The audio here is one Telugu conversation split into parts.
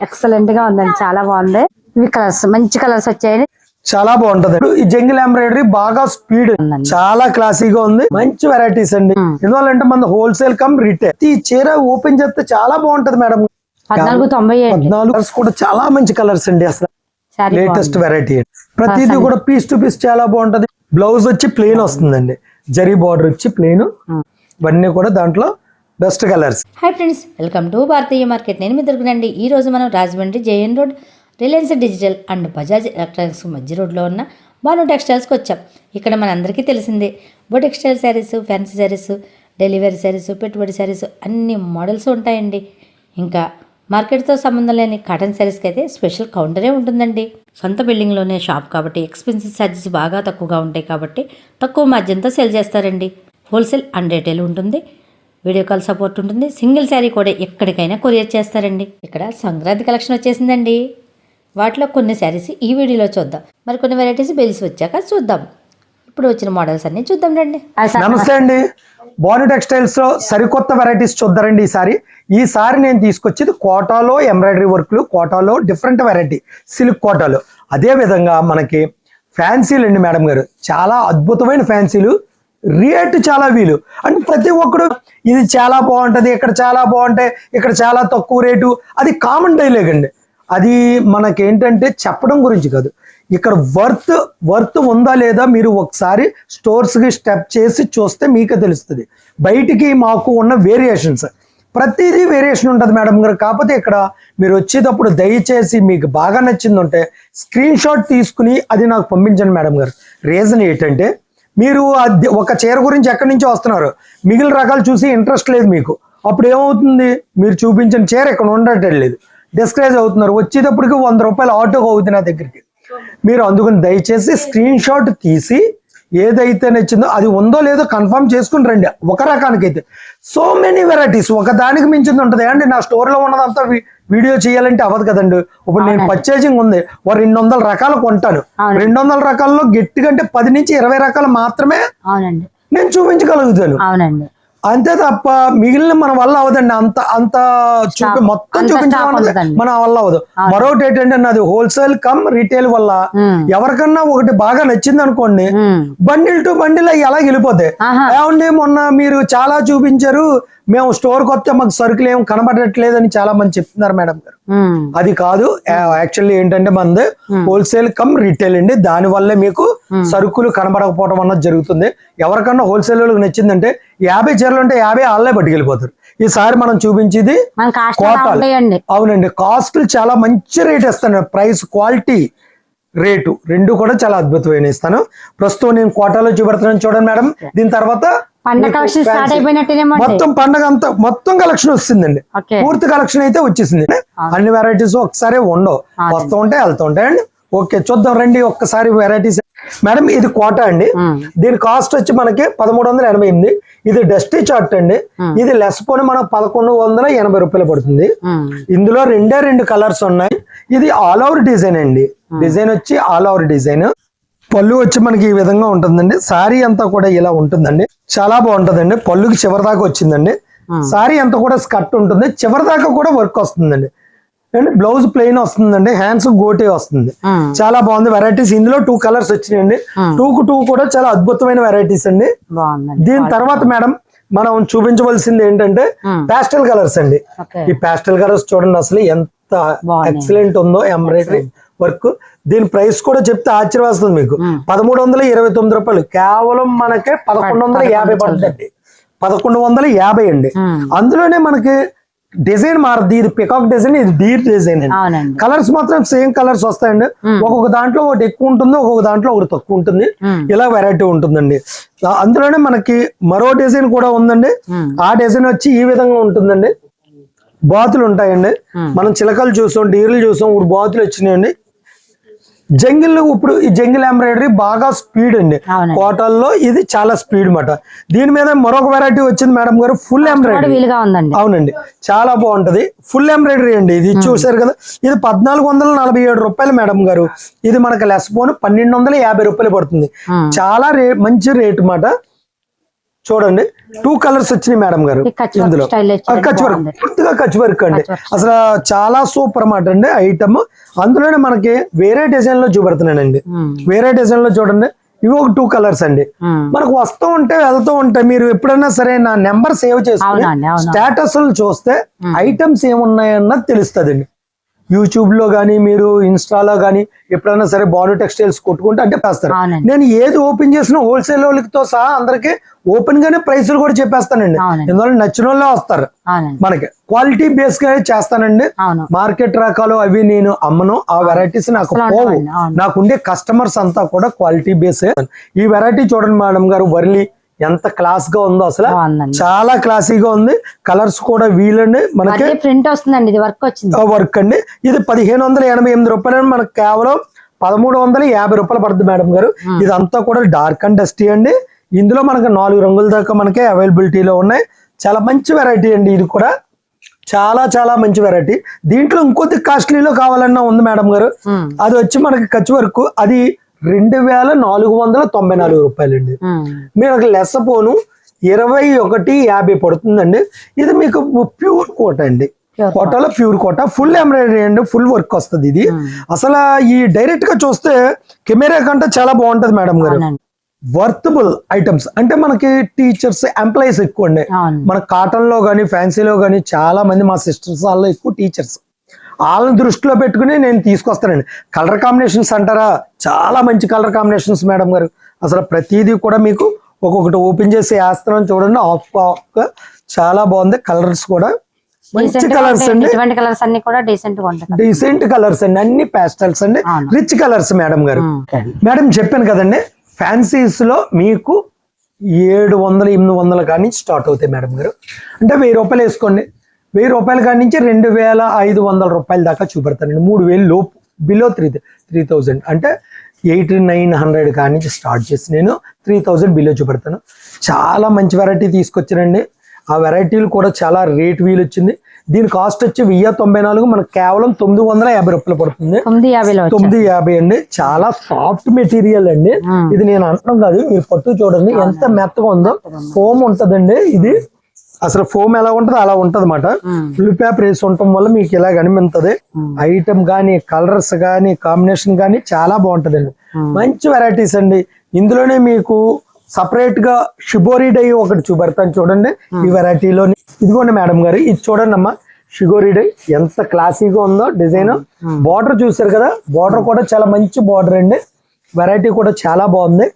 ఎక్సలెంట్గా ఉందండి. చాలా బాగుంది. ఇవి కలర్స్ మంచి కలర్స్ వచ్చాయండి చాలా బాగుంటది. ఈ జంగిల్ ఎంబ్రాయిడరీ బాగా స్పీడ్. చాలా క్లాసీగా ఉంది. మంచి వెరైటీస్ అండి. Hmm. ఎందువల్లంటే మన హోల్సేల్ కమ్ రిటైల్ ఈ చీర ఓపెన్ చేస్తే చాలా బాగుంటది మేడం. పద్నాలుగు తొంభై అండి పద్నాలుగు కలర్స్ కూడా చాలా మంచి కలర్స్ అండి అసలు. లేటెస్ట్ వెరైటీ ప్రతిదీ కూడా పీస్ టు పీస్ చాలా బాగుంటది. బ్లౌజ్ వచ్చి ప్లెయిన్ వస్తుందండి. జరీ బార్డర్ వచ్చి ప్లెయిన్ Hmm. ఇవన్నీ కూడా దాంట్లో best colours. Hi friends welcome to Bharatiya market. నేను మీ దొరికినండి ఈ రోజు మనం Rajahmundry JN road Reliance digital and Bajaj electronics మధ్య రోడ్లో ఉన్న బాను టెక్స్టైల్స్కి వచ్చాం. ఇక్కడ మనందరికీ తెలిసిందే బో textile saris fancy saris delivery saris పెట్టుబడి శారీస్ అన్ని మోడల్స్ ఉంటాయండి. ఇంకా మార్కెట్తో సంబంధం లేని కాటన్ శారీస్కి అయితే స్పెషల్ కౌంటరే ఉంటుందండి. సొంత బిల్డింగ్లోనే షాప్ కాబట్టి ఎక్స్పెన్సివ్ ఛార్జెస్ బాగా తక్కువగా ఉంటాయి కాబట్టి తక్కువ మధ్యంతో సెల్ చేస్తారండి. హోల్సేల్ అండ్ రిటైల్ ఉంటుంది. వీడియో కాల్ సపోర్ట్ ఉంటుంది. సింగిల్ శారీ కూడా ఎక్కడికైనా కొరియర్ చేస్తారండి. ఇక్కడ సంక్రాంతి కలెక్షన్ వచ్చేసిందండి. వాటిలో కొన్ని శారీస్ ఈ వీడియోలో చూద్దాం. మరి కొన్ని వెరైటీస్ బెల్స్ వచ్చాక చూద్దాం. ఇప్పుడు వచ్చిన మోడల్స్ అన్ని చూద్దాం రండి. నమస్తే అండి. బాను టెక్స్టైల్స్లో సరికొత్త వెరైటీస్ చూద్దారండి ఈసారి ఈసారి నేను తీసుకొచ్చేది కోటాలో ఎంబ్రాయిడరీ వర్క్లు కోటాలో డిఫరెంట్ వెరైటీ సిల్క్ కోటాలో. అదే విధంగా మనకి ఫ్యాన్సీలు అండి మేడం గారు. చాలా అద్భుతమైన ఫ్యాన్సీలు రేటు చాలా వీలు. అంటే ప్రతి ఒక్కడు ఇది చాలా బాగుంటుంది ఇక్కడ చాలా బాగుంటాయి ఇక్కడ చాలా తక్కువ రేటు. అది కామన్ డైలాగ్ అండి. అది మనకేంటంటే చెప్పడం గురించి కాదు. ఇక్కడ వర్త్ వర్త్ ఉందా లేదా మీరు ఒకసారి స్టోర్స్కి స్టెప్ చేసి చూస్తే మీకే తెలుస్తుంది. బయటికి మాకు ఉన్న వేరియేషన్స్ ప్రతిదీ వేరియేషన్ ఉంటుంది మేడం గారు. కాకపోతే ఇక్కడ మీరు వచ్చేటప్పుడు దయచేసి మీకు బాగా నచ్చింది ఉంటే స్క్రీన్ షాట్ తీసుకుని అది నాకు పంపించండి మేడం గారు. రీజన్ ఏంటంటే మీరు ఒక చీర గురించి ఎక్కడి నుంచో వస్తున్నారు. మిగిలిన రకాలు చూసి ఇంట్రెస్ట్ లేదు మీకు. అప్పుడు ఏమవుతుంది? మీరు చూపించిన చీర ఇక్కడ ఉండటం లేదు డిస్కరేజ్ అవుతున్నారు. వచ్చేటప్పటికి వంద రూపాయలు ఆటోకి అవుతుంది నా దగ్గరికి. మీరు అందుకని దయచేసి స్క్రీన్ షాట్ తీసి ఏదైతే నచ్చిందో అది ఉందో లేదో కన్ఫర్మ్ చేసుకుని రండి. ఒక రకానికైతే. సో మెనీ వెరైటీస్ ఒక దానికి మించింది ఉంటుంది. అండి నా స్టోర్లో ఉన్నదంతా వీడియో చేయాలంటే అవ్వదు కదండి. ఇప్పుడు నేను పర్చేజింగ్ ఉంది. ఓ రెండు వందల రకాలు కొంటాను. రెండు వందల రకాల్లో గట్టిగా అంటే పది నుంచి ఇరవై రకాలు మాత్రమే నేను చూపించగలుగుతాను. అవునండి. అంతే తప్ప మిగిలిన మన వల్ల అవదండి అంత అంత చూపి. మొత్తం అవ్వదండి. మన వల్ల అవదు మరొకటి ఏంటంటే నాది హోల్సేల్ కమ్ రీటైల్ వల్ల. ఎవరికన్నా ఒకటి బాగా నచ్చింది అనుకోండి. బండిల్ టు బండిల్ అవి ఎలా వెళ్ళిపోతాయి. ఏమండి మొన్న మీరు చాలా చూపించారు మేము స్టోర్ కొత్త మాకు సరుకులు ఏం కనబడట్లేదని చాలా మంది చెప్తున్నారు మేడం గారు. అది కాదు యాక్చువల్లీ ఏంటంటే మనది హోల్సేల్ కమ్ రీటైల్ అండి దాని వల్లే మీకు సరుకులు కనబడకపోవడం అన్నది జరుగుతుంది. ఎవరికన్నా హోల్సేల్ వాళ్ళకి నచ్చిందంటే యాభై చీరలు ఉంటే యాభై వాళ్ళే పట్టుకెళ్ళిపోతారు. ఈసారి మనం చూపించేది కోటాలు. అవునండి. కాస్ట్లు చాలా మంచి రేట్ ఇస్తాను. ప్రైస్ క్వాలిటీ రేటు రెండు కూడా చాలా అద్భుతమైన ఇస్తాను. ప్రస్తుతం నేను కోటాలో చూపెడుతున్నాను చూడండి మేడం. దీని తర్వాత. మొత్తం పండగ అంతా మొత్తం కలెక్షన్ వస్తుందండి. పూర్తి కలెక్షన్ అయితే వచ్చేసింది. అన్ని వెరైటీస్ ఒకసారి ఉండవు. వస్తూ ఉంటాయి వెళ్తూ ఉంటాయండి ఓకే చూద్దాం రండి ఒక్కసారి వెరైటీస్ మేడం ఇది కోట అండి. దీని కాస్ట్ వచ్చి మనకి పదమూడు వందల ఎనభై ఎనిమిది. ఇది డస్టీ చార్ట్ అండి. ఇది లెస్ పోని మనకు పదకొండు వందల ఎనభై రూపాయలు పడుతుంది. ఇందులో రెండే రెండు కలర్స్ ఉన్నాయి. ఇది ఆల్ ఓవర్ డిజైన్ అండి. డిజైన్ వచ్చి ఆల్ ఓవర్ డిజైన్ పళ్ళు వచ్చి మనకి ఈ విధంగా ఉంటుందండి. సారీ అంతా కూడా ఇలా ఉంటుందండి. చాలా బాగుంటుందండి. పళ్ళుకి చివరి దాకా వచ్చిందండి. సారీ అంతా కూడా స్కర్ట్ ఉంటుంది. చివరి దాకా కూడా వర్క్ వస్తుందండి. బ్లౌజ్ ప్లెయిన్ వస్తుందండి హ్యాండ్స్ గోటే వస్తుంది. చాలా బాగుంది. వెరైటీస్ ఇందులో టూ కలర్స్ వచ్చినాయండి. టూ కు టూ కూడా చాలా అద్భుతమైన వెరైటీస్ అండి. దీని తర్వాత మేడం మనం చూపించవలసింది ఏంటంటే. పాస్టల్ కలర్స్ అండి. ఈ పాస్టల్ కలర్స్ చూడండి అసలు ఎంత. ఎక్సలెంట్ ఉందో ఎంబ్రాయిడరీ వర్క్ దీని ప్రైస్ కూడా చెప్తే ఆశ్చర్యస్తుంది మీకు. పదమూడు వందల ఇరవై తొమ్మిది రూపాయలు. కేవలం మనకి పదకొండు వందల యాభై పడుతుంది పదకొండు వందల యాభై అండి. అందులోనే మనకి డిజైన్ మారుద్ది. ఇది పికాక్ డిజైన్ ఇది డీర్ డిజైన్ అండి. కలర్స్ మాత్రం సేమ్ కలర్స్ వస్తాయండి. ఒక్కొక్క దాంట్లో ఒకటి ఎక్కువ ఉంటుంది ఒక్కొక్క దాంట్లో ఒకటి తక్కువ ఉంటుంది. ఇలా వెరైటీ ఉంటుందండి. అందులోనే మనకి మరో డిజైన్ కూడా ఉందండి. ఆ డిజైన్ వచ్చి ఈ విధంగా ఉంటుందండి. బాతులు ఉంటాయండి. మనం చిలకలు చూసాం డీర్లు చూసాం ఇప్పుడు బాతులు వచ్చినాయండి. జంగిల్ ఇప్పుడు ఈ జంగిల్ ఎంబ్రాయిడరీ బాగా స్పీడ్ అండి. కోటల్లో ఇది చాలా స్పీడ్ మాట దీని మీద మరొక వెరైటీ వచ్చింది మేడం గారు ఫుల్ ఎంబ్రాయిడరీ అవునండి. చాలా బాగుంటది. ఫుల్ ఎంబ్రాయిడరీ అండి ఇది. చూసారు కదా ఇది పద్నాలుగు వందల నలభై ఏడు రూపాయలు మేడం గారు. ఇది మనకి లెస్ పోను పన్నెండు వందల యాభై రూపాయలు పడుతుంది. చాలా మంచి రేట్ మాట చూడండి. టూ కలర్స్ వచ్చినాయి మేడం గారు. ఇందులో. కచ్ వర్క్. పూర్తిగా కచ్ వర్క్ అండి. అసలు చాలా సూపర్ అన్నమాట అండి ఐటమ్. అందులోనే మనకి వేరే డిజైన్లో చూపెడుతున్నానండి. వేరే డిజైన్లో చూడండి. ఇవి ఒక టూ కలర్స్ అండి. మనకు వస్తూ ఉంటే వెళ్తూ ఉంటే మీరు ఎప్పుడైనా సరే నా నెంబర్ సేవ్ చేసుకుని. స్టేటస్ చూస్తే ఐటమ్స్ ఏమున్నాయన్నది తెలుస్తుందండి. యూట్యూబ్ లో కానీ మీరు ఇన్స్టాలో కానీ ఎప్పుడైనా సరే బాను టెక్స్టైల్స్ కొట్టుకుంటే అంటే పేస్తారు. నేను ఏది ఓపెన్ చేసినా హోల్సేల్ వాళ్ళతో సహా అందరికి ఓపెన్ గానే ప్రైసులు కూడా చెప్పేస్తానండి. ఎందువల్ల నచ్చిన వాళ్ళే వస్తారు. మనకి క్వాలిటీ బేస్గా చేస్తానండి మార్కెట్ రకాలు అవి నేను అమ్మను. ఆ వెరైటీస్ నాకు పోవు. నాకుండే కస్టమర్స్ అంతా కూడా క్వాలిటీ బేస్. ఈ వెరైటీ చూడండి మేడం గారు వర్లీ ఎంత క్లాస్గా ఉందో అసలు. చాలా క్లాసీగా ఉంది. కలర్స్ కూడా వీలండి. మనకి ప్రింట్ వస్తుందండి ఇది వర్క్ వచ్చింది. వర్క్ అండి. ఇది పదిహేను వందల ఎనభై ఎనిమిది రూపాయలు మనకు కేవలం పదమూడు వందల యాభై రూపాయలు పడుతుంది మేడం గారు. ఇదంతా కూడా డార్క్ అండ్ డస్టీ అండి. ఇందులో మనకు నాలుగు రంగుల దాకా మనకి అవైలబిలిటీలో ఉన్నాయి. చాలా మంచి వెరైటీ అండి ఇది కూడా. చాలా చాలా మంచి వెరైటీ దీంట్లో ఇంకొద్ది కాస్ట్లీలో కావాలన్నా ఉంది మేడం గారు. అది వచ్చి మనకి ఖర్చు వరకు అది రెండు వేల నాలుగు వందల తొంభై నాలుగు రూపాయలండి. మీకు లెస్ పోను ఇరవై ఒకటి యాభై పడుతుందండి. ఇది మీకు ప్యూర్ కోట అండి. కోటలో ప్యూర్ కోట. ఫుల్ ఎంబ్రాయిడరీ అండి. ఫుల్ వర్క్ వస్తుంది ఇది. అసలు ఈ డైరెక్ట్గా చూస్తే కెమెరా కంటే చాలా బాగుంటది మేడం గారు. Worthable items. అంటే మనకి టీచర్స్ ఎంప్లాయీస్ ఎక్కువ అండి మన కాటన్లో కానీ ఫ్యాన్సీలో కానీ చాలా మంది మా సిస్టర్స్ వాళ్ళు ఎక్కువ టీచర్స్. వాళ్ళని దృష్టిలో పెట్టుకుని నేను తీసుకొస్తానండి. కలర్ కాంబినేషన్స్ అంటారా? చాలా మంచి కలర్ కాంబినేషన్స్ మేడం గారు. అసలు ప్రతిదీ కూడా మీకు ఒక్కొక్కటి ఓపెన్ చేసి వేస్తున్నాను చూడండి. ఆఫ్ చాలా బాగుంది. కలర్స్ కూడా మంచి కలర్స్. అండి. కలర్స్ అన్ని కూడా డీసెంట్ డీసెంట్ కలర్స్ అండి. అన్ని ప్యాస్టల్స్ అండి. రిచ్ కలర్స్ మేడం గారు. మేడం చెప్పాను కదండి. ఫ్యాన్సీస్లో మీకు ఏడు వందల ఎనిమిది వందల కాడి నుంచి స్టార్ట్ అవుతాయి మేడం గారు. అంటే వెయ్యి రూపాయలు వేసుకోండి. వెయ్యి రూపాయల కాడి నుంచి రెండు వేల ఐదు వందల రూపాయల దాకా చూపెడతానండి. మూడు వేలు లోపు బిలో త్రీ త్రీ థౌజండ్ అంటే ఎయిట్ నైన్ హండ్రెడ్ కాడి నుంచి స్టార్ట్ చేసి నేను త్రీ థౌజండ్ బిలో చూపెడతాను. చాలా మంచి వెరైటీ తీసుకొచ్చానండి ఆ వెరైటీలు కూడా చాలా రేట్ వీలు వచ్చింది దీని కాస్ట్ వచ్చి వెయ్యి తొంభై నాలుగు మనకు కేవలం తొమ్మిది వందల యాభై రూపాయలు పడుతుంది. తొమ్మిది యాభై అండి. చాలా సాఫ్ట్ మెటీరియల్ అండి. ఇది నేను అంటున్నాం కాదు మీరు పట్టు చూడండి. ఎంత మెత్తగా ఉందో ఫోమ్ ఉంటదండి. ఇది అసలు ఫోమ్ ఎలా ఉంటదో అలా ఉంటది అనమాట. ఫుల్ పేపర్ వేసి ఉండటం వల్ల మీకు ఇలా కనిపిస్తుంది ఐటమ్ గానీ కలర్స్ గానీ కాంబినేషన్ గానీ చాలా బాగుంటదండి. మంచి వెరైటీస్ అండి. ఇందులోనే మీకు సపరేట్గా షిబోరి డై ఒకటి చూపెడతాను చూడండి. ఈ వెరైటీలో ఇదిగోండి మేడం గారు ఇది చూడండి అమ్మా షిగోరి డై ఎంత క్లాసీగా ఉందో డిజైన్ బార్డర్ చూసారు కదా? బార్డర్ కూడా చాలా మంచి బార్డర్ అండి. వెరైటీ కూడా చాలా బాగుంది.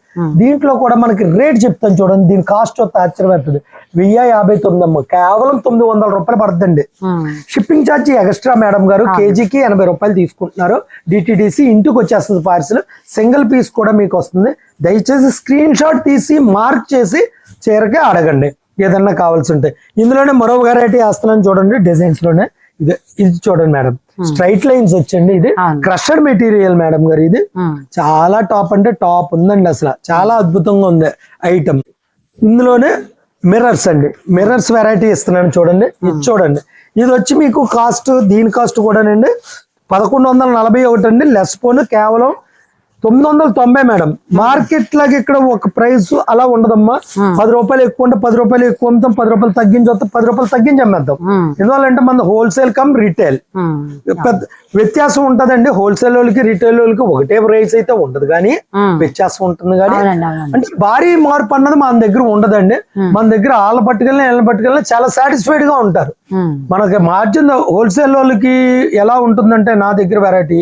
దీంట్లో కూడా మనకి రేట్ చెప్తాను చూడండి. దీని కాస్ట్ వస్తే ఆశ్చర్యపడుతుంది. వెయ్యి యాభై తొమ్మిది అమ్మ కేవలం తొమ్మిది వందల రూపాయలు పడుతుందండి. Um, shipping charge extra madam గారు కేజీకి ఎనభై రూపాయలు తీసుకుంటున్నారు. డిటిడిసి ఇంటికి వచ్చేస్తుంది పార్సిల్ సింగిల్ పీస్ కూడా మీకు వస్తుంది. దయచేసి స్క్రీన్ షాట్ తీసి మార్క్ చేసి చీరకి అడగండి. ఏదన్నా కావాల్సి ఉంటే. ఇందులోనే మరో వెరైటీ వేస్తున్నాను చూడండి. డిజైన్స్లోనే. ఇది ఇది చూడండి మేడం స్ట్రైట్ లైన్స్ వచ్చండి ఇది. క్రషడ్ మెటీరియల్ మేడం గారు ఇది. ఉమ్, చాలా టాప్ అంటే టాప్ ఉందండి అసలు. చాలా అద్భుతంగా ఉంది ఐటమ్. ఇందులోనే మిర్రర్స్ అండి. మిర్రర్స్ వెరైటీ ఇస్తున్నాను చూడండి. ఇది చూడండి. ఇది వచ్చి మీకు కాస్ట్ దీని కాస్ట్ కూడానండి పదకొండు వందల నలభై ఒకటి అండి. లెస్ పోను కేవలం తొమ్మిది వందల తొంభై మేడం. మార్కెట్ లాగా ఇక్కడ ఒక ప్రైస్ అలా ఉండదమ్మా. పది రూపాయలు ఎక్కువ ఉంటే పది రూపాయలు ఎక్కువ అమ్ముతాం పది రూపాయలు తగ్గించి వస్తే పది రూపాయలు తగ్గించి అమ్మేద్దాం. ఎందువల్లంటే మన హోల్సేల్ కమ్ రీటైల్ వ్యత్యాసం ఉంటదండి. హోల్సేల్ వాళ్ళకి రీటైల్ వాళ్ళకి ఒకటే ప్రైస్ అయితే ఉండదు. కానీ. వ్యత్యాసం ఉంటుంది కానీ అంటే భారీ మార్పు అన్నది మన దగ్గర ఉండదండి. మన దగ్గర వాళ్ళ పట్టుకెళ్ళిన వీళ్ళ పట్టుకెళ్ళిన చాలా సాటిస్ఫైడ్గా ఉంటారు. మనకి మార్జిన్ హోల్సేల్ వాళ్ళకి ఎలా ఉంటుందంటే నా దగ్గర వెరైటీ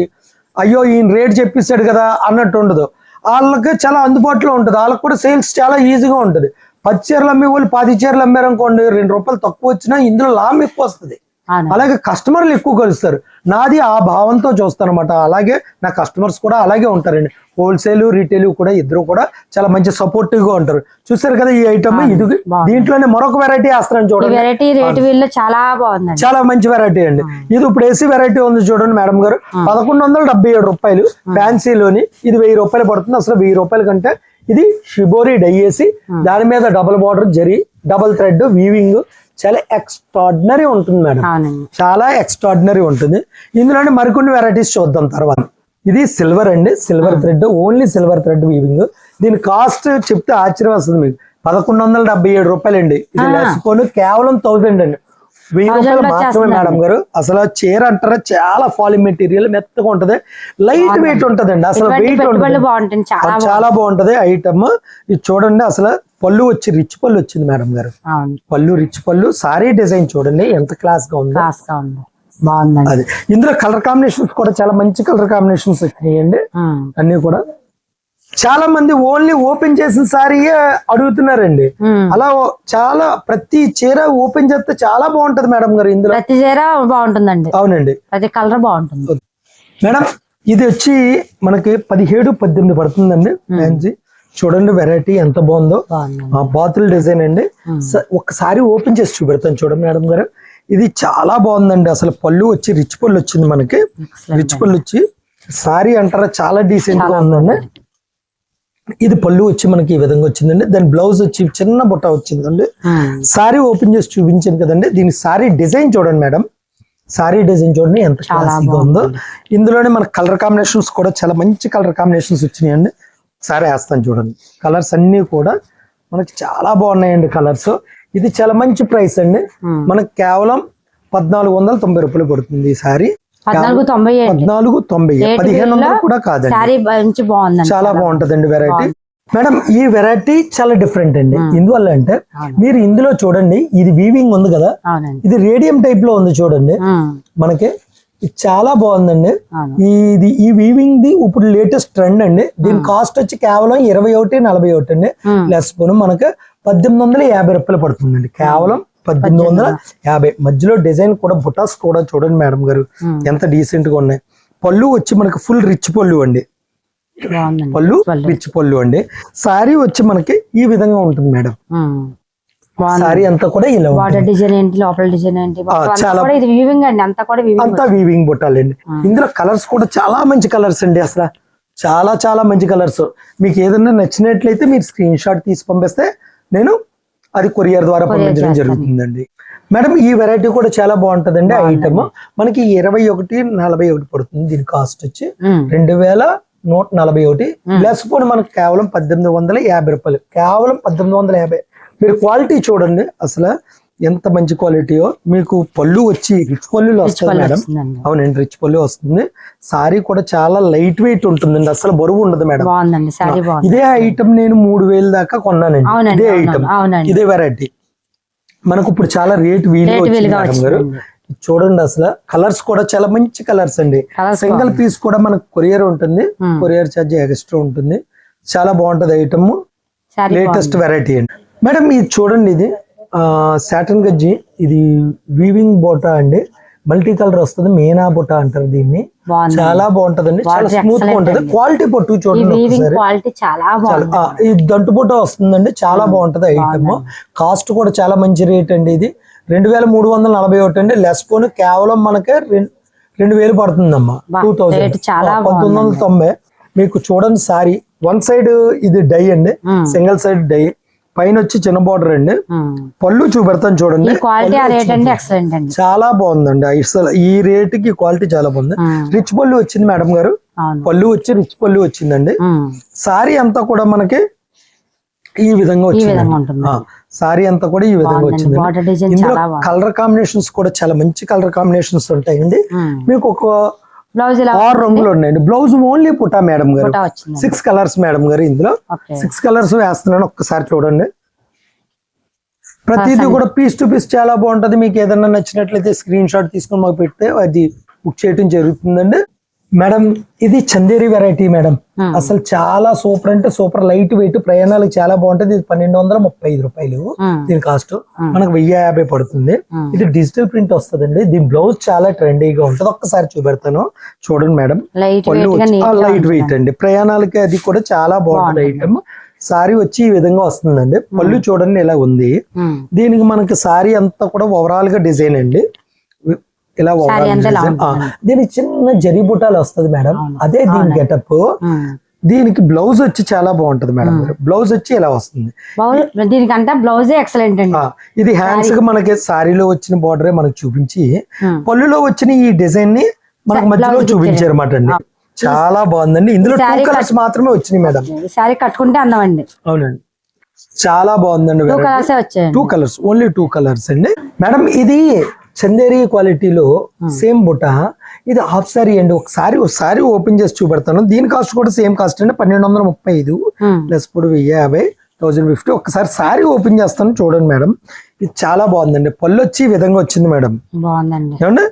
అయ్యో ఈయన రేట్ చెప్పిస్తాడు కదా అన్నట్టు ఉండదు. వాళ్ళకి చాలా అందుబాటులో ఉంటుంది. వాళ్ళకి కూడా సేల్స్ చాలా ఈజీగా ఉంటుంది. పది చీరలు అమ్మే వాళ్ళు పది చీరలు అమ్మారనుకోండి రెండు రూపాయలు తక్కువ వచ్చినా ఇందులో లాభం ఎక్కువ వస్తుంది. అలాగే కస్టమర్లు ఎక్కువ కలుస్తారు. నాది ఆ భావంతో చూస్తాను అనమాట అలాగే నా కస్టమర్స్ కూడా అలాగే ఉంటారండి. హోల్సేల్ రీటైల్ కూడా ఇద్దరు కూడా చాలా మంచి సపోర్టివ్గా ఉంటారు. చూసారు కదా ఈ ఐటమ్ ఇది దీంట్లోనే మరొక వెరైటీ వేస్తున్నాను ఈ చూడండి వెరైటీ రేట్ వీళ్ళు చాలా బాగుందండి. చాలా మంచి వెరైటీ అండి. ఇది ఇప్పుడు ఏసీ వెరైటీ ఉంది చూడండి మేడం గారు. పదకొండు వందల డెబ్బై ఏడు రూపాయలు ఫ్యాన్సీలోని. ఇది వెయ్యి రూపాయలు పడుతుంది. అసలు వెయ్యి రూపాయల కంటే ఇది షిబోరి డై వేసి దాని మీద double border zari double thread weaving చాలా ఎక్స్ట్రాడినరీ ఉంటుంది మేడం. చాలా ఎక్స్ట్రాడినరీ ఉంటుంది. ఇందులోనే మరికొన్ని వెరైటీస్ చూద్దాం తర్వాత. ఇది సిల్వర్ అండి. Silver thread only silver thread weaving దీని కాస్ట్ చెప్తే ఆశ్చర్యం వస్తుంది మీకు. పదకొండు వందల డెబ్బై ఏడు రూపాయలు అండి ఇది ఆ. లెస్ పోను కేవలం థౌసండ్ అండి. వెయ్యి రూపాయలు మాత్రమే. మేడం గారు. అసలు చీర అంటారా చాలా ఫాలి మెటీరియల్ మెత్తగా ఉంటది. లైట్ వెయిట్ ఉంటదండి. అసలు వెయిట్ ఉంటుంది. చాలా బాగుంటది. ఐటమ్ ఇది చూడండి అసలు పళ్ళు వచ్చి రిచ్ పళ్ళు వచ్చింది మేడం గారు. పళ్ళు రిచ్ పళ్ళు సారీ డిజైన్ చూడండి ఎంత క్లాస్గా ఉందో. బాగుందండి. అది. ఇందులో కలర్ కాంబినేషన్స్ కూడా చాలా మంచి కలర్ కాంబినేషన్స్ వచ్చినాయండి. అన్ని కూడా చాలా మంది ఓన్లీ ఓపెన్ చేసిన సారీయే అడుగుతున్నారండి. అలా చాలా ప్రతి చీర ఓపెన్ చేస్తే చాలా బాగుంటది మేడం గారు ఇందులో. ప్రతి చీర బాగుంటుందండి. అవునండి. ప్రతి కలర్ బాగుంటుంది. మేడం ఇది వచ్చి మనకి పదిహేడు పద్దెనిమిది పడుతుందండి ఫ్యాన్సీ చూడండి వెరైటీ ఎంత బాగుందో. బాతుల్ డిజైన్ అండి. ఒక్కసారి ఓపెన్ చేసి చూపెడతాను చూడండి మేడం గారు. ఇది చాలా బాగుందండి. అసలు పళ్ళు వచ్చి రిచ్ పళ్ళు వచ్చింది మనకి. రిచ్ పళ్ళు వచ్చి. సారీ అంటారా చాలా డీసెంట్గా ఉందండి. ఇది పళ్ళు వచ్చి మనకి ఈ విధంగా వచ్చిందండి. దాని బ్లౌజ్ వచ్చి చిన్న బుట్ట వచ్చిందండి. సారీ ఓపెన్ చేసి చూపించాను కదండి. దీని సారీ డిజైన్ చూడండి మేడం. సారీ డిజైన్ చూడండి ఎంత క్లాసీగా ఉందో. ఇందులోనే మన కలర్ కాంబినేషన్స్ కూడా చాలా మంచి కలర్ కాంబినేషన్స్ వచ్చినాయండి. సారీ వేస్తాను చూడండి. కలర్స్ అన్ని కూడా మనకి చాలా బాగున్నాయండి కలర్స్ ఇది చాలా మంచి ప్రైస్ అండి. మనకి కేవలం పద్నాలుగు వందల తొంభై రూపాయలు పడుతుంది ఈ సారీ. పద్నాలుగు తొంభై పద్నాలుగు పదిహేను వందలు కూడా కాదండి. మంచి బాగుందండి చాలా బాగుంటదండి వెరైటీ మేడం ఈ వెరైటీ చాలా డిఫరెంట్ అండి. ఎందువల్ల అంటే. మీరు ఇందులో చూడండి ఇది వీవింగ్ ఉంది కదా ఇది రేడియం టైప్లో ఉంది చూడండి. మనకి చాలా బాగుందండి. ఇది ఈ వీవింగ్ ది ఇప్పుడు లేటెస్ట్ ట్రెండ్ అండి. దీని కాస్ట్ వచ్చి కేవలం ఇరవై ఒకటి నలభై ఒకటి అండి. లెస్ పోను. మనకి పద్దెనిమిది వందల యాభై రూపాయలు పడుతుందండి. కేవలం పద్దెనిమిది వందల యాభై. మధ్యలో డిజైన్ కూడా బుటాస్ కూడా చూడండి మేడం గారు. ఎంత డీసెంట్గా ఉన్నాయి. పళ్ళు వచ్చి మనకి ఫుల్ రిచ్ పళ్ళు అండి. పళ్ళు. రిచ్ పళ్ళు. అండి. సారీ వచ్చి మనకి ఈ విధంగా ఉంటుంది మేడం. సారీ అంతా కూడా ఇలా బార్డర్ డిజైన్ ఏంటి లోపల డిజైన్ ఏంటి? చాలా- ఇది వీవింగ్ అండి. అంతా కూడా వీవింగ్ అంతా వీవింగ్ బుట్టాలండి ఇందులో కలర్స్ కూడా చాలా మంచి కలర్స్ అండి అసలు. చాలా చాలా మంచి కలర్స్ మీకు ఏదైనా నచ్చినట్లయితే మీరు స్క్రీన్ షాట్ తీసి పంపిస్తే నేను అది కొరియర్ ద్వారా పంపించడం జరుగుతుందండి. మేడం ఈ వెరైటీ కూడా చాలా బాగుంటదండి ఐటమ్ మనకి ఇరవై ఒకటి నలభై ఒకటి పడుతుంది దీని కాస్ట్ వచ్చి. రెండు వేల నూట నలభై ఒకటి. ప్లస్ పోనీ మనకి కేవలం పద్దెనిమిది వందల యాభై రూపాయలు. కేవలం పద్దెనిమిది వందల యాభై. మీరు క్వాలిటీ చూడండి అసలు. ఎంత మంచి క్వాలిటీయో మీకు పళ్ళు వచ్చి రిచ్ పళ్ళులో వస్తుంది మేడం అవునండి రిచ్ పళ్ళు వస్తుంది. సారీ కూడా చాలా లైట్ వెయిట్ ఉంటుందండి. అసలు బరువు ఉండదు మేడం ఇదే ఐటమ్ నేను మూడు వేలు దాకా కొన్నానండి. ఇదే ఐటమ్ ఇదే వెరైటీ మనకు ఇప్పుడు చాలా రేట్ వీలు గారు. చూడండి అసలు. కలర్స్ కూడా చాలా మంచి కలర్స్ అండి. సింగిల్ పీస్ కూడా మనకు కొరియర్ ఉంటుంది. కొరియర్ ఛార్జ్ ఎక్స్ట్రా ఉంటుంది. చాలా బాగుంటది ఐటమ్ లేటెస్ట్ వెరైటీ అండి. మేడం ఇది చూడండి ఇది. సాటన్ గజ్జి ఇది వీవింగ్ బోటా అండి. మల్టీ కలర్ వస్తుంది మీనా బోటా అంటారు దీన్ని. చాలా బాగుంటదండి. చాలా స్మూత్గా ఉంటది. క్వాలిటీ పొట్టు చూడండి ఈ దంటు బుట్ట వస్తుందండి. చాలా బాగుంటది ఐటమ్ కాస్ట్ కూడా చాలా మంచి రేట్ అండి ఇది. రెండు వేల మూడు వందల నలభై ఒకటి అండి. లెస్ పోను కేవలం మనకి రెండు వేలు పడుతుందమ్మా. టూ థౌసండ్ పంతొమ్మిది వందల తొంభై. మీకు చూడండి సారీ. వన్ సైడ్ ఇది డై అండి. Single side dye. పైన వచ్చి చిన్న బార్డర్ అండి. పళ్ళు చూపెడతాను చూడండి. క్వాలిటీ రేట్ చాలా బాగుందండి. అసలు ఈ రేటుకి క్వాలిటీ చాలా బాగుంది. రిచ్ పళ్ళు వచ్చింది మేడం గారు. పళ్ళు వచ్చి రిచ్ పళ్ళు వచ్చిందండి. సారీ అంతా కూడా మనకి ఈ విధంగా వచ్చింది సారీ అంతా కూడా ఈ విధంగా వచ్చింది ఇందులో కలర్ కాంబినేషన్స్ కూడా చాలా మంచి కలర్ కాంబినేషన్స్ ఉంటాయండి. మీకు ఒక బ్లౌజ్ ఆరు రంగులు ఉన్నాయండి. బ్లౌజ్ ఓన్లీ పుటా మేడం గారు. సిక్స్ కలర్స్ మేడం గారు ఇందులో. సిక్స్ కలర్స్ వేస్తున్నాను ఒక్కసారి చూడండి. ప్రతిదీ కూడా పీస్ టు పీస్ చాలా బాగుంటది. మీకు ఏదైనా నచ్చినట్లయితే స్క్రీన్ షాట్ తీసుకొని మాకు పెడితే అది బుక్ చేయడం జరుగుతుందండి. మేడం ఇది చందేరి వెరైటీ మేడం. అసలు చాలా సూపర్ అంటే సూపర్ లైట్ వెయిట్ ప్రయాణాలకు చాలా బాగుంటది. ఇది పన్నెండు వందల ముప్పై ఐదు రూపాయలు. దీని కాస్ట్ మనకు వెయ్యి యాభై పడుతుంది. ఇది డిజిటల్ ప్రింట్ వస్తుందండి. దీని బ్లౌజ్ చాలా ట్రెండీగా ఉంటది. ఒక్కసారి చూపెడతాను. చూడండి మేడం. లైట్ వెయిట్ అండి. ప్రయాణాలకి అది కూడా చాలా బాగుంటుంది ఐటమ్ సారీ వచ్చి ఈ విధంగా వస్తుందండి. పళ్ళు చూడండి ఇలా ఉంది. దీనికి మనకి సారీ అంతా కూడా ఓవరాల్గా డిజైన్ అండి. ఇలా దీనికి చిన్న జరీ బుటాలు వస్తుంది మేడం. అదే దీని గెటప్. దీనికి బ్లౌజ్ వచ్చి చాలా బాగుంటది మేడం. బ్లౌజ్ వచ్చి ఇలా వస్తుంది. దీనికంటే బ్లౌజే ఎక్సలెంట్ అండి. ఇది హ్యాండ్స్కి మనకి సారీలో వచ్చిన బార్డరే మనకు చూపించి. పళ్ళులో వచ్చిన ఈ డిజైన్ని మనకు మధ్యలో చూపించారు అన్నమాట అండి. చాలా బాగుందండి. ఇందులో టూ కలర్స్ మాత్రమే వచ్చినాయి మేడం. శారీ కట్టుకుంటే అందం అండి అవునండి. చాలా బాగుందండి two colours only two colours అండి. మేడం ఇది చందేరి క్వాలిటీలో సేమ్ బుట్ట. ఇది హాఫ్ సారీ అండి. ఒకసారి ఒకసారి ఓపెన్ చేసి చూపెడతాను. దీని కాస్ట్ కూడా సేమ్ కాస్ట్ అండి. పన్నెండు వందల ముప్పై ఐదు ప్లస్ ఇప్పుడు వెయ్యి యాభై థౌజండ్ ఫిఫ్టీ. ఒకసారి సారీ ఓపెన్ చేస్తాను. చూడండి మేడం. ఇది చాలా బాగుందండి. పళ్ళు వచ్చి ఈ విధంగా వచ్చింది మేడం. బాగుందండి. ఏమండి?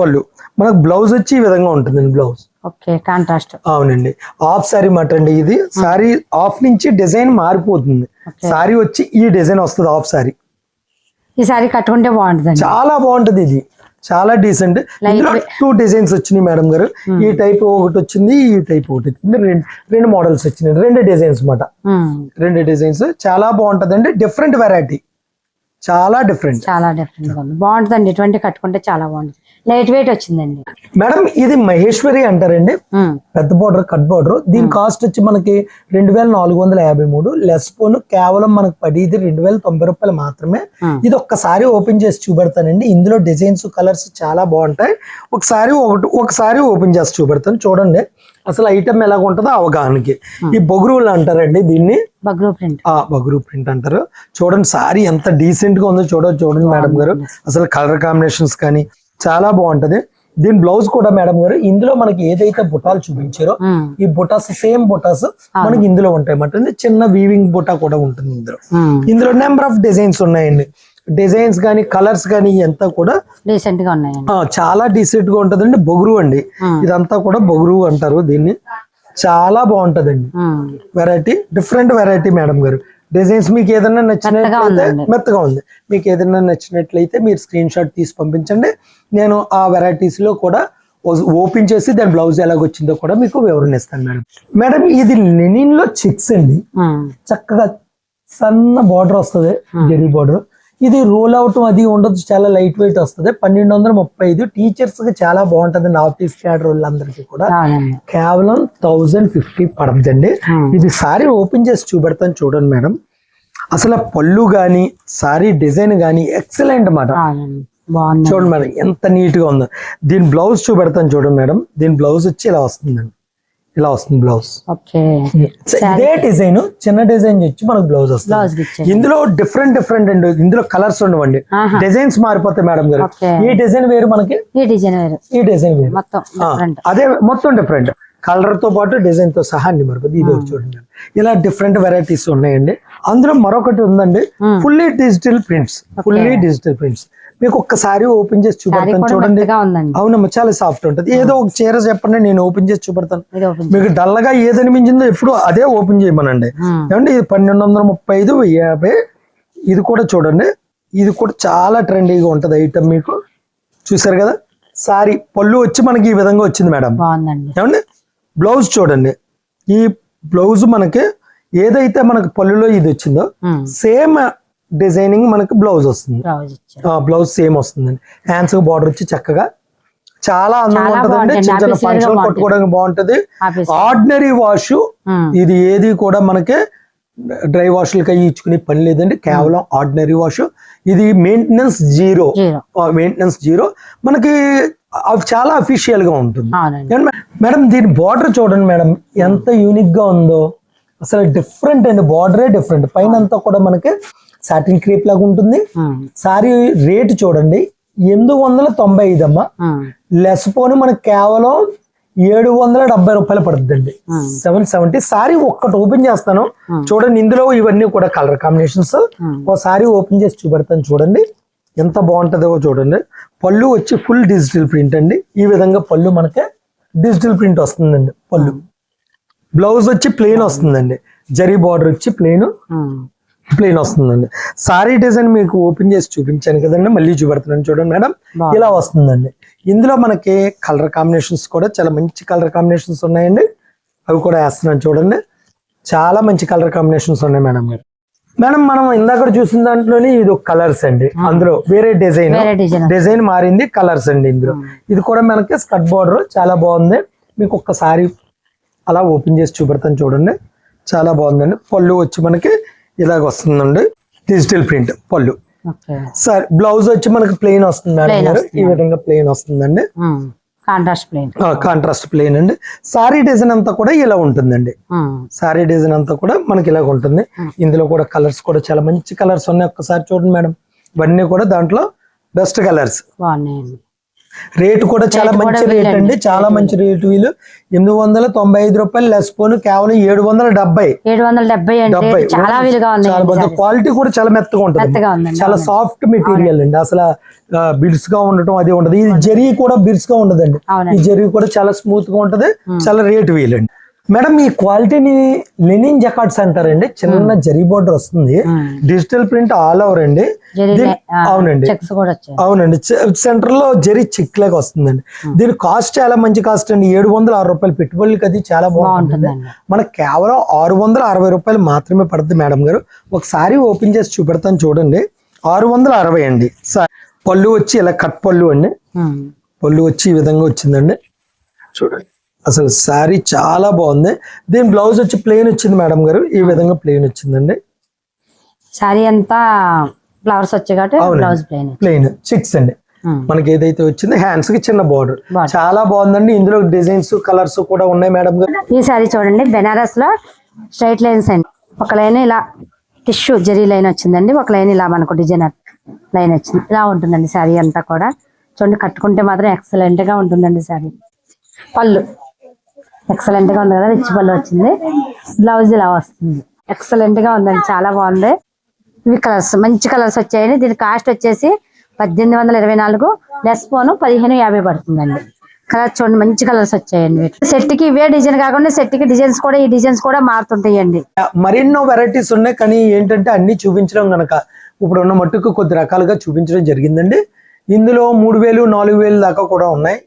పళ్ళు. మనకు బ్లౌజ్ వచ్చి ఈ విధంగా ఉంటుందండి బ్లౌజ్. Okay contrast. అవునండి. హాఫ్ సారీ మాట అండి ఇది. సారీ హాఫ్ నుంచి డిజైన్ మారిపోతుంది. సారీ వచ్చి ఈ డిజైన్ వస్తుంది హాఫ్ సారీ. ఈ సారీ కట్టుకుంటే బాగుంటుందండి. చాలా బాగుంటది ఇది. చాలా డీసెంట్ టూ డిజైన్స్ వచ్చినాయి మేడం గారు. ఈ టైప్ ఒకటి వచ్చింది ఈ టైప్ ఒకటి వచ్చింది. రెండు రెండు మోడల్స్ వచ్చినాయి. రెండు డిజైన్స్ మాట ఉమ్, రెండు డిజైన్స్ చాలా బాగుంటదండి. డిఫరెంట్ వెరైటీ చాలా డిఫరెంట్ చాలా డిఫరెంట్గా ఉంది. బాగుంటుందండి. ఇటువంటి కట్టుకుంటే చాలా బాగుంటుంది. లైట్ వెయిట్ వచ్చిందండి. మేడం ఇది మహేశ్వరి అంటారండి. పెద్ద బార్డర్ కట్ బార్డర్. దీని కాస్ట్ వచ్చి మనకి రెండు వేల నాలుగు వందల యాభై మూడు. లెస్ పోను కేవలం మనకి పడేది రెండు వేల తొంభై రూపాయలు మాత్రమే. ఇది ఒక్కసారి ఓపెన్ చేసి చూపెడతానండి. ఇందులో డిజైన్స్ కలర్స్ చాలా బాగుంటాయి. ఒకసారి ఒకటి ఒకసారి ఓపెన్ చేసి చూపెడతాను. చూడండి. అసలు ఐటమ్ ఎలాగ ఉంటుందో అవగాహనకి. ఈ బొగురులు అంటారండి దీన్ని. బగ్రూ ప్రింట్. ఆ బగురు ప్రింట్ అంటారు. చూడండి సారీ ఎంత డీసెంట్గా ఉందో చూడ చూడండి మేడం గారు. అసలు కలర్ కాంబినేషన్స్ కానీ చాలా బాగుంటది. దీని బ్లౌజ్ కూడా మేడం గారు ఇందులో మనకి ఏదైతే బుటాలు చూపించారో ఈ బుటాస్ సేమ్ బుటాస్ మనకి ఇందులో ఉంటాయి. అన్నమాట చిన్న వీవింగ్ బుటా కూడా ఉంటుంది ఇందులో. ఇందులో నెంబర్ ఆఫ్ డిజైన్స్ ఉన్నాయండి. డిజైన్స్ కానీ కలర్స్ కానీ ఇదంతా కూడా డీసెంట్గా ఉన్నాయండి. ఆ, చాలా డీసెంట్గా ఉంటదండి. బొగురు అండి. ఇదంతా కూడా బొగురు అంటారు దీన్ని. చాలా బాగుంటదండి. వెరైటీ డిఫరెంట్ వెరైటీ మేడం గారు. డిజైన్స్ మీకు ఏదైనా నచ్చినట్లయితే. మెత్తగా ఉంది. మీకు ఏదైనా నచ్చినట్లయితే మీరు స్క్రీన్ షాట్ తీసి పంపించండి. నేను ఆ varieties లో కూడా ఓపెన్ చేసి దాని బ్లౌజ్ ఎలాగొచ్చిందో కూడా మీకు వివరణ ఇస్తాను మేడం. మేడం ఇది లెనిన్లో చిక్స్ అండి. చక్కగా సన్న బార్డర్ వస్తుంది జెరీ బార్డర్ ఇది రోల్ అవుట్ అది ఉండదు చాలా లైట్ వెయిట్ వస్తుంది. పన్నెండు వందల ముప్పై ఐదు టీచర్స్కి చాలా బాగుంటుంది ఆఫీస్ క్యాడర్ వాళ్ళందరికీ కూడా. కేవలం థౌజండ్ ఫిఫ్టీ పడుతుందండి Hmm. ఇది సారీ ఓపెన్ చేసి చూపెడతాను చూడండి మేడం. అసలు పళ్ళు కానీ సారీ డిజైన్ కానీ ఎక్సలెంట్ బాగుంది చూడండి మేడం ఎంత నీట్గా ఉందో. దీని బ్లౌజ్ చూపెడతాను చూడండి మేడం. దీని బ్లౌజ్ వచ్చి ఇలా వస్తుందండి. ఇలా వస్తుంది బ్లౌజ్. ఇదే డిజైన్ చిన్న డిజైన్ వచ్చి మనకు బ్లౌజ్ వస్తుంది. ఇందులో డిఫరెంట్ డిఫరెంట్ అండి ఇందులో కలర్స్ ఉండవండి. డిజైన్స్ మారిపోతాయి మేడం గారు. ఈ డిజైన్ వేరు మనకి? ఈ డిజైన్ వేరు. ఈ డిజైన్ వేరు. మొత్తం అదే మొత్తం డిఫరెంట్ కలర్తో పాటు డిజైన్తో సహా అన్ని మరొకటి ఇది ఒకటి చూడండి. ఇలా డిఫరెంట్ వెరైటీస్ ఉన్నాయండి. అందులో మరొకటి ఉందండి. Fully digital prints fully digital prints మీకు ఒక్కసారి ఓపెన్ చేసి చూపెడతాను చూడండి. అవునమ్మా చాలా సాఫ్ట్ ఉంటుంది. ఏదో ఒక చీర చెప్పండి నేను ఓపెన్ చేసి చూపెడతాను. మీకు డల్గా ఏది అనిపించిందో ఎప్పుడు అదే ఓపెన్ చేయమనండి. ఏమంటే ఇది పన్నెండు వందల ముప్పై ఐదు యాభై ఇది కూడా చూడండి. ఇది కూడా చాలా ట్రెండీగా ఉంటుంది ఐటమ్ మీకు. చూసారు కదా? సారీ పళ్ళు వచ్చి మనకి ఈ విధంగా వచ్చింది మేడం. ఏమండి బ్లౌజ్ చూడండి. ఈ బ్లౌజ్ మనకి ఏదైతే మనకి పళ్ళులో ఇది వచ్చిందో సేమ్ డిజైనింగ్ మనకి బ్లౌజ్ వస్తుంది. బ్లౌజ్ సేమ్ వస్తుందండి. హ్యాండ్స్ బార్డర్ వచ్చి చక్కగా చాలా అందంగా ఉంటుందండి. చిన్న చిన్న ఫంక్షన్ బాగుంటుంది. కొట్టుకోవడానికి బాగుంటుంది. ఆర్డినరీ వాష్ ఇది ఏది కూడా మనకి డ్రై వాష్లకి అయ్యి ఇచ్చుకునే పని లేదండి. కేవలం ఆర్డినరీ వాష్ ఇది మెయింటెనెన్స్ జీరో మెయింటెనెన్స్ జీరో మనకి అవి చాలా అఫీషియల్గా ఉంటుంది. మేడం దీని బార్డర్ చూడండి మేడం ఎంత యూనిక్గా ఉందో. అసలు డిఫరెంట్ అండి. బార్డరే డిఫరెంట్ పైన అంతా కూడా మనకి సాటిన్ క్రీప్ లాగా ఉంటుంది. సారీ రేట్ చూడండి. ఎనిమిది వందల తొంభై ఐదు అమ్మ లెస్ పోని మనకి కేవలం ఏడు వందల డెబ్బై రూపాయలు పడుతుందండి. సెవెన్ సెవెంటీ సారీ ఒక్కటి ఓపెన్ చేస్తాను. చూడండి ఇందులో ఇవన్నీ కూడా కలర్ కాంబినేషన్స్. ఓ సారీ ఓపెన్ చేసి చూపెడతాను చూడండి. ఎంత బాగుంటుందో చూడండి. పళ్ళు వచ్చి ఫుల్ డిజిటల్ ప్రింట్ అండి. ఈ విధంగా పళ్ళు మనకి డిజిటల్ ప్రింట్ వస్తుందండి పళ్ళు. బ్లౌజ్ వచ్చి ప్లెయిన్ వస్తుందండి. జరీ బార్డర్ వచ్చి ప్లెయిన్ ప్లెయిన్ వస్తుందండి. సారీ డిజైన్ మీకు ఓపెన్ చేసి చూపించాను కదండి మళ్ళీ చూపెడుతున్నాను చూడండి మేడం. ఇలా వస్తుందండి. ఇందులో మనకి కలర్ కాంబినేషన్స్ కూడా చాలా మంచి కలర్ కాంబినేషన్స్ ఉన్నాయండి. అవి కూడా వేస్తున్నాను చూడండి. చాలా మంచి కలర్ కాంబినేషన్స్ ఉన్నాయి మేడం గారు. మేడం మనం ఇందాక చూసిన దాంట్లోనే ఇది ఒక కలర్స్ అండి. అందులో వేరే డిజైన్ డిజైన్. మారింది కలర్స్ అండి ఇందులో. ఇది కూడా మనకి స్కట్ బార్డర్ చాలా బాగుంది. మీకు ఒక్కసారి అలా ఓపెన్ చేసి చూపెడతాను చూడండి. చాలా బాగుందండి. పళ్ళు వచ్చి మనకి ఇలాగ వస్తుందండి. డిజిటల్ ప్రింట్ పళ్ళు. సరే బ్లౌజ్ వచ్చి మనకి ప్లెయిన్ వస్తుంది మేడం గారు. ఈ విధంగా ప్లెయిన్ వస్తుందండి. కాంట్రాస్ట్ ప్లేన్ అండి. సారీ డిజైన్ అంతా కూడా ఇలా ఉంటుందండి. సారీ డిజైన్ అంతా కూడా మనకి ఇలాగ ఉంటుంది. ఇందులో కూడా కలర్స్ కూడా చాలా మంచి కలర్స్ ఉన్నాయి. ఒక్కసారి చూడండి మేడం. ఇవన్నీ కూడా దాంట్లో బెస్ట్ కలర్స్ బాగున్నాయండి. రేట్ కూడా చాలా మంచి రేట్. అండి. చాలా మంచి రేట్ వీలు ఎనిమిది వందల తొంభై ఐదు రూపాయలు లెస్ పోను కేవలం ఏడు వందల డెబ్బై ఏడు వందల డెబ్బై చాలా బాగుంది క్వాలిటీ కూడా చాలా మెత్తగా ఉంటుంది చాలా. సాఫ్ట్ మెటీరియల్ అండి. అసలు బిడ్స్గా ఉండటం అది ఉండదు. ఈ జరీ కూడా బిడ్స్గా ఉండదండి. ఈ అవునండి. జరీ కూడా చాలా స్మూత్గా ఉంటది చాలా రేట్ వీలండి మేడం ఈ క్వాలిటీని లెనిన్ జకాట్స్ అంటారండి చిన్న జరీ బోర్డర్ వస్తుంది. డిజిటల్ ప్రింట్ ఆల్ ఓవర్ అండి. అవునండి. అవునండి. సెంటర్లో జరీ చిక్ లాగా వస్తుందండి. దీని కాస్ట్ చాలా మంచి కాస్ట్ అండి. ఏడు వందల ఆరు రూపాయలు. పెట్టుబడులకి అది చాలా బాగుంటుంది. మనకు కేవలం ఆరు వందల అరవై రూపాయలు మాత్రమే పడుతుంది మేడం గారు. ఒకసారి ఓపెన్ చేసి చూపెడతాను చూడండి. ఆరు వందల అరవై అండి. పళ్ళు వచ్చి ఇలా కట్ పళ్ళు అండి. పళ్ళు వచ్చి ఈ విధంగా వచ్చిందండి. చూడండి. అసలు శారీ చాలా బాగుంది. దీని బ్లౌజ్ వచ్చి ప్లెయిన్ వచ్చింది మేడం గారు. ఈ విధంగా ప్లెయిన్ వచ్చిందండి. శారీ అంతా ఫ్లవర్స్ వచ్చాయి కాబట్టి. బ్లౌజ్ ప్లేన్ ప్లెయిన్ చిక్స్ అండి. మనకి ఏదైతే వచ్చిందో హ్యాండ్స్కి చిన్న బార్డర్. చాలా బాగుందండి. ఇందులో డిజైన్స్ కలర్స్ కూడా ఉన్నాయి మేడం గారు. ఈ శారీ చూడండి బెనారస్లో స్ట్రైట్ లైన్స్ అండి. ఒక లైన్ ఇలా టిష్యూ జరీ లైన్ వచ్చిందండి. ఒక లైన్ ఇలా మనకు డిజైనర్ లైన్ వచ్చింది. ఇలా ఉంటుందండి శారీ అంతా కూడా. చూడండి కట్టుకుంటే మాత్రం ఎక్సలెంట్గా ఉంటుందండి శారీ. పళ్ళు. ఎక్సలెంట్గా ఉంది కదా రిచ్ పళ్ళు వచ్చింది. బ్లౌజ్ ఇలా వస్తుంది. ఎక్సలెంట్గా ఉందండి చాలా బాగుంది. ఇవి కలర్స్ మంచి కలర్స్ వచ్చాయండి. దీని కాస్ట్ వచ్చేసి పద్దెనిమిది వందల ఇరవై నాలుగు లెస్ పోను పదిహేను యాభై పడుతుందండి. కలర్ చూడండి మంచి కలర్స్ వచ్చాయండి సెట్కి ఇవే డిజైన్ కాకుండా సెట్కి డిజైన్స్ కూడా ఈ డిజైన్స్ కూడా మారుతుంటాయండి. మరెన్నో వెరైటీస్ ఉన్నాయి కానీ ఏంటంటే అన్ని చూపించడం గనక ఇప్పుడు ఉన్న మట్టుకు కొద్ది రకాలుగా చూపించడం జరిగిందండి. ఇందులో మూడు వేలు నాలుగు వేలు దాకా కూడా ఉన్నాయి.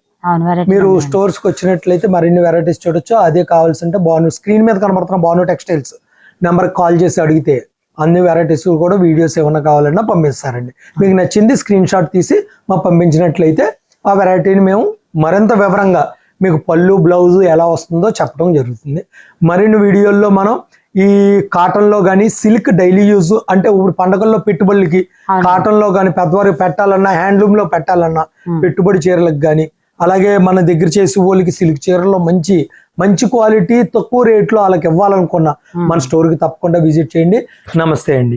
మీరు స్టోర్స్కి వచ్చినట్లయితే మరిన్ని వెరైటీస్ చూడొచ్చు. అదే కావాల్సింటే బాను స్క్రీన్ మీద కనబడుతున్న బాను టెక్స్టైల్స్ నెంబర్ కాల్ చేసి అడిగితే అన్ని వెరైటీస్ కూడా వీడియోస్ ఏమైనా కావాలన్నా పంపిస్తారండి. మీకు నచ్చింది స్క్రీన్ షాట్ తీసి మాకు పంపించినట్లయితే ఆ వెరైటీని మేము మరింత వివరంగా మీకు పళ్ళు బ్లౌజ్ ఎలా వస్తుందో చెప్పడం జరుగుతుంది. మరిన్ని వీడియోల్లో మనం ఈ కాటన్లో కానీ సిల్క్ డైలీ యూజ్ అంటే ఇప్పుడు పండగల్లో పెట్టుబడులకి కాటన్లో కానీ పెద్దవారికి పెట్టాలన్నా హ్యాండ్లూమ్లో పెట్టాలన్నా పెట్టుబడి చీరలకు కానీ అలాగే మన దగ్గర చేసి వాళ్ళకి సిల్క్ చీరలో మంచి మంచి క్వాలిటీ తక్కువ రేట్లో వాళ్ళకి ఇవ్వాలనుకున్నా మన స్టోర్కి తప్పకుండా విజిట్ చేయండి. నమస్తే అండి.